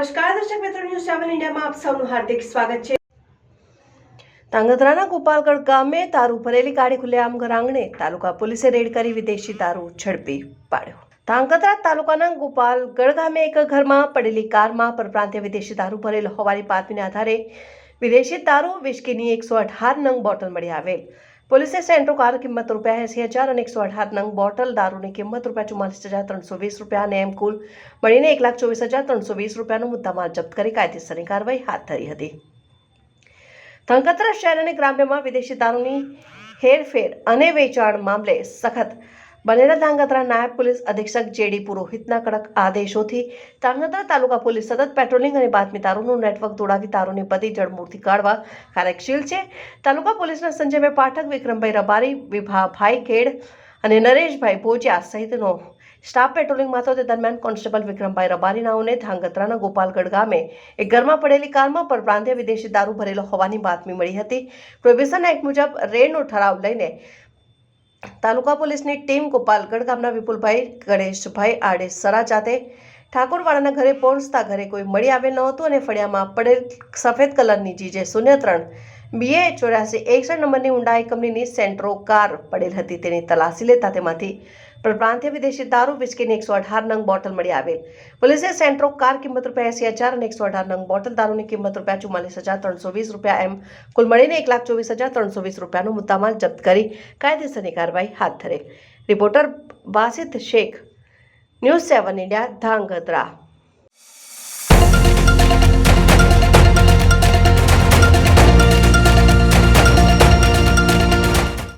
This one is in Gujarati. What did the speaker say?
સેવન ઇન્ડિયામાં આપ સૌનું હાર્દિક સ્વાગત છે. ધાંગધ્રાના ગોપાલગઢ ગામે તારું ભરેલી ગાડી ખુલ્લેઆમ ઘર આંગણે તાલુકા પોલીસે રેડ કરી વિદેશી દારૂ ઝડપી પાડ્યો. ધાંગધ્રા તાલુકાના ગોપાલગઢ ગામે એક ઘરમાં પડેલી કારમાં પરપ્રાંતીય વિદેશી દારૂ ભરેલ હોવાની બાતમીને આધારે વિદેશી દારૂ વિસ્કીની એકસો અઢાર નંગ બોટલ મળી આવેલ. પોલીસે સેન્ટ્રો કાર કિંમત રૂપિયા એસી હજાર અને એકસો અઢાર નંગ બોટલ દારૂની કિંમત રૂપિયા ચુમ્માલીસ હજાર ત્રણસો વીસ રૂપિયા અને એમ કુલ મળીને એક લાખ ચોવીસ હજાર ત્રણસો વીસ રૂપિયાનો મુદ્દામાલ જપ્ત કરી કાયદેસરની કાર્યવાહી હાથ ધરી હતી. ધંકતરા શહેર અને ગ્રામ્યમાં વિદેશી દારૂની હેરફેર અને વેચાણ મામલે સખત બનેલા ધાંગધ્રા નાયબ પોલીસ અધિક્ષક જેડી પુરોહિતના કડક આદેશોથી ધાંગધ્રા તાલુકા પોલીસ સતત પેટ્રોલિંગ અને બાતમીદારોનું નેટવર્ક દોડાવી તારોની બધી જળમૂળથી કાઢવા કાર્યશીલ છે. તાલુકા પોલીસના સંજયભાઈ પાઠક, વિક્રમભાઈ રબારી, વિભાભાઈ ખેડ અને નરેશભાઈ ભોજિયા સહિતનો સ્ટાફ પેટ્રોલિંગમાં હતો તે દરમિયાન કોન્સ્ટેબલ વિક્રમભાઈ રબારી નાઓને ધાંગધ્રાના ગોપાલગઢ ગામે એક ઘરમાં પડેલી કારમાં પરપ્રાંતીય વિદેશી દારૂ ભરેલો હોવાની બાતમી મળી હતી. પ્રોહિબિશન એક્ટ મુજબ રેડનો ઠરાવ લઈને તાલુકા પોલીસની ટીમ ગોપાલગઢ ગામના વિપુલભાઈ, ગણેશભાઈ આડેસરા જાતે ઠાકોરવાડાના ઘરે પહોંચતા ઘરે કોઈ મળી આવેલ નહોતું અને ફળિયામાં પડેલ સફેદ કલરની જીજે શૂન્ય ત્રણ, બીએ ચોર્યાસી, એકસઠ નંબરની ઊંડા કંપનીની સેન્ટ્રો કાર પડેલ હતી. તેની તલાશી લેતા તેમાંથી પ્રાંતીય વિદેશી દારૂ વિસ્કીની એકસો અઢાર નંગ બોટલ મળી આવેલ. પોલીસે સેન્ટ્રો કાર કિંમત રૂપિયા એસી હજાર અને એકસો અઢાર નંગ બોટલ દારૂની કિંમત રૂપિયા ચુમ્માલીસ હજાર ત્રણસો વીસ રૂપિયા એમ કુલ મળીને એક લાખ ચોવીસ હજાર ત્રણસો વીસ રૂપિયાનો મુદ્દામાલ જપ્ત કરી કાયદેસરની કાર્યવાહી હાથ ધરેલ. Reporter Basit Shaikh, news seven India, Dhangadhra.